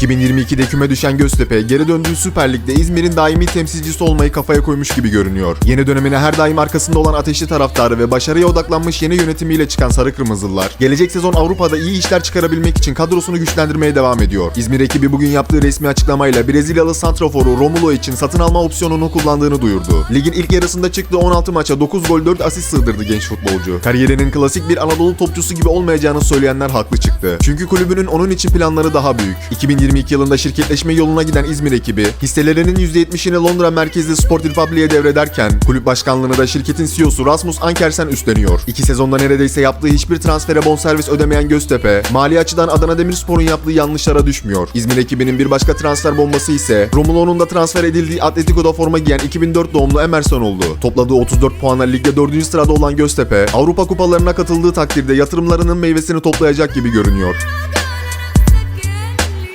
2022'de küme düşen Göztepe, geri döndüğü Süper Lig'de İzmir'in daimi temsilcisi olmayı kafaya koymuş gibi görünüyor. Yeni dönemine her daim arkasında olan ateşli taraftarı ve başarıya odaklanmış yeni yönetimiyle çıkan Sarı Kırmızılılar, gelecek sezon Avrupa'da iyi işler çıkarabilmek için kadrosunu güçlendirmeye devam ediyor. İzmir ekibi bugün yaptığı resmi açıklamayla Brezilyalı santraforu Romulo için satın alma opsiyonunu kullandığını duyurdu. Ligin ilk yarısında çıktığı 16 maça 9 gol 4 asist sığdırdı genç futbolcu. Kariyerinin klasik bir Anadolu topçusu gibi olmayacağını söyleyenler haklı çıktı. Çünkü kulübünün onun için planları daha büyük. 2022 yılında şirketleşme yoluna giden İzmir ekibi, hisselerinin %70'ini Londra merkezli Sport Republic'e devrederken, kulüp başkanlığını da şirketin CEO'su Rasmus Ankersen üstleniyor. İki sezonda neredeyse yaptığı hiçbir transfere bonservis ödemeyen Göztepe, mali açıdan Adana Demirspor'un yaptığı yanlışlara düşmüyor. İzmir ekibinin bir başka transfer bombası ise Romulo'nun da transfer edildiği Atletico'da forma giyen 2004 doğumlu Emerson oldu. Topladığı 34 puanla ligde 4. sırada olan Göztepe, Avrupa kupalarına katıldığı takdirde yatırımlarının meyvesini toplayacak gibi görünüyor.